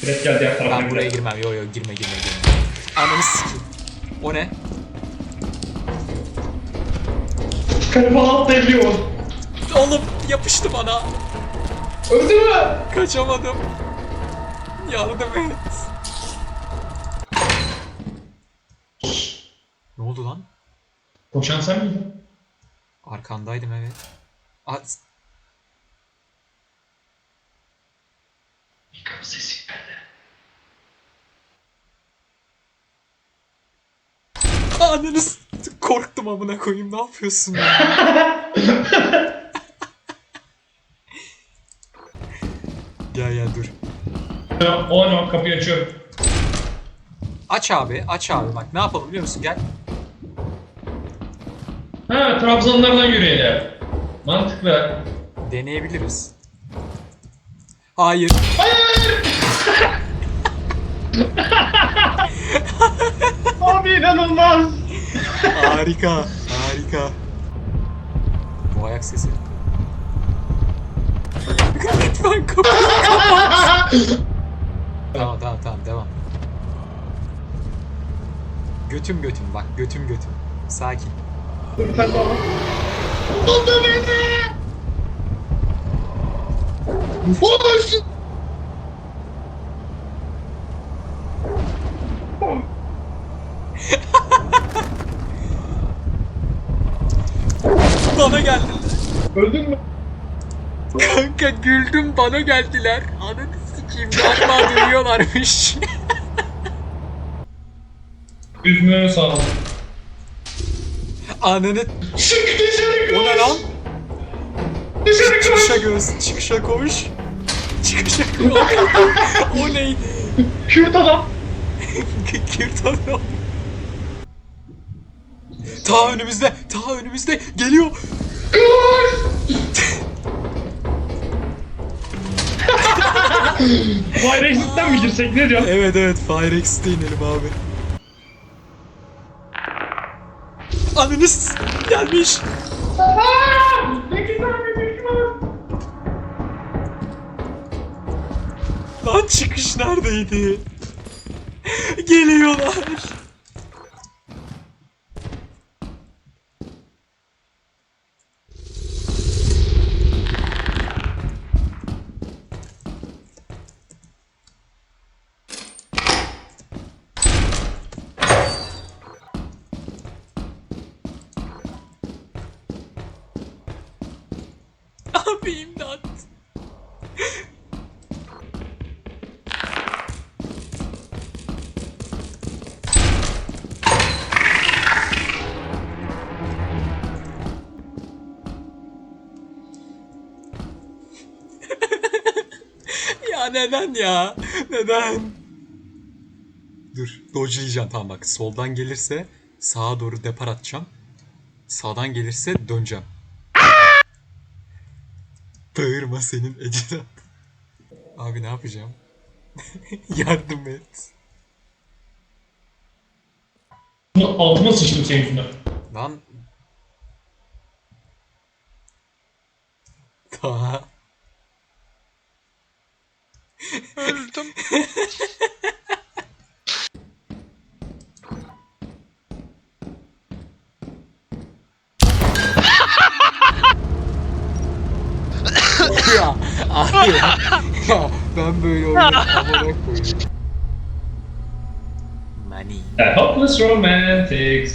Fred gel diğer tarafa Ben buraya gidelim. girmem. Yo yo girme girme girme. Ananı sikeyim. O ne? Galiba atlayabiliyor. Oğlum yapıştı bana. Öldü mü? Kaçamadım. Yardım et. Ne oldu lan? Koşan sen miydin? Arkandaydım evet. At. Kapı sesi geldi. Ananı s- korktum amına koyayım. Ne yapıyorsun ya? gel gel dur. O ne? Kapıyı açıyorum. Aç abi, aç abi. Bak ne yapalım biliyor musun? Gel. Ha Trabzonlardan yürüyelim. Mantıklı. Deneyebiliriz. Hayır. Abi inanılmaz. Harika, harika. Bu ayak sesi. Lütfen kapıyı kapat. tamam tamam tamam devam. Götüm götüm bak götüm götüm. Sakin. Buldu beni. Boş. Bana geldiler. Öldün mü? Kanka güldüm bana geldiler. Ananı sikeyim galiba duyuyorlarmış. Üzmüyor ol. Ananı Çık dışarı o ne lan? Dışarı koş. Çıkışa göz, çıkışa koş. Çıkışa koş. o neydi? Kürt adam. Kürt adam. Ta önümüzde, ta önümüzde geliyor. Fire Exit'ten mi girsek ne diyor? Evet evet Fire X'te inelim abi. Anınız gelmiş. Lan çıkış neredeydi? Geliyorlar. Abi imdat. ya neden ya? Neden? Dur, dodge'layacağım tamam bak. Soldan gelirse sağa doğru depar atacağım. Sağdan gelirse döneceğim. Bağırma senin ecdat. Abi ne yapacağım? Yardım et. Altıma sıçtım senin yüzünden. Lan. Daha. Öldüm. ya abi ya. ya ben böyle oyunu amına koyayım. Money. A hopeless romantic.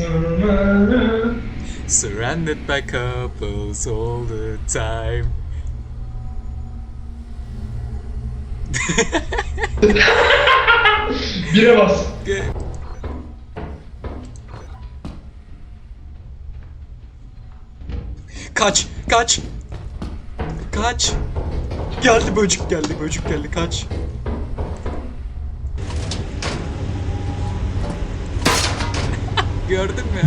Surrounded by couples all the time. Bire bas. Ge- Kaç, kaç. Kaç. Geldi böcük geldi, böcük geldi. Kaç. Gördün mü?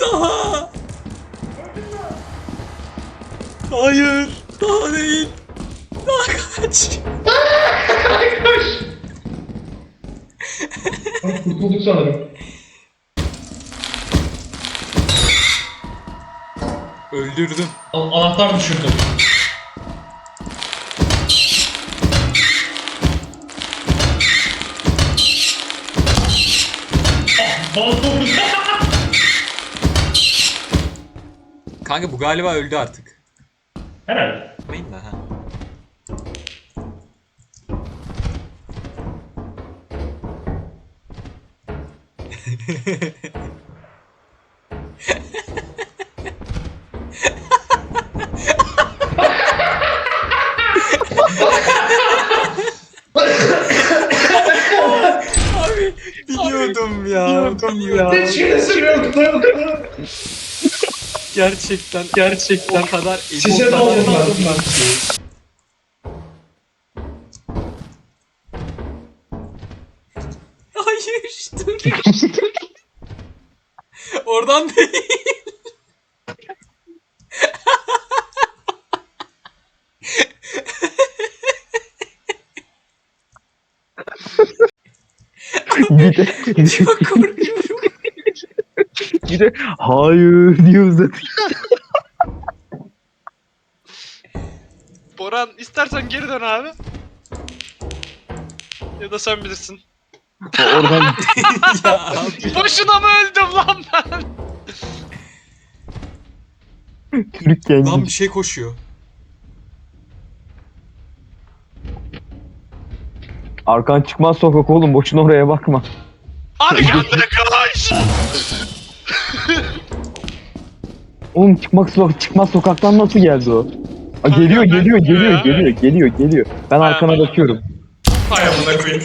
Daha. Hayır. Daha değil. Daha kaç. Koş. Kurtulduk sanırım. Öldürdüm. Al- Anahtar düşürdüm. Kanka bu galiba öldü artık. Herhalde. Yapmayın da ha. Abi biliyordum ya. Biliyordum Hiç yoktu. Gerçekten gerçekten o kadar olmaz. eminim ki. Hayır dur. Oradan değil. Çok korkuyorum. Bir de hayır diye uzatıyor. Boran istersen geri dön abi. Ya da sen bilirsin. Oradan ya abi. Boşuna mı öldüm lan ben? Türk. Lan bir şey koşuyor. Arkan çıkmaz sokak oğlum boşuna oraya bakma. Arkanda koş. Oğlum çıkmak so çıkmaz sokaktan nasıl geldi o? Aa, geliyor geliyor geliyor geliyor ya. geliyor geliyor geliyor. Ben arkana bakıyorum. Hay amına koyayım.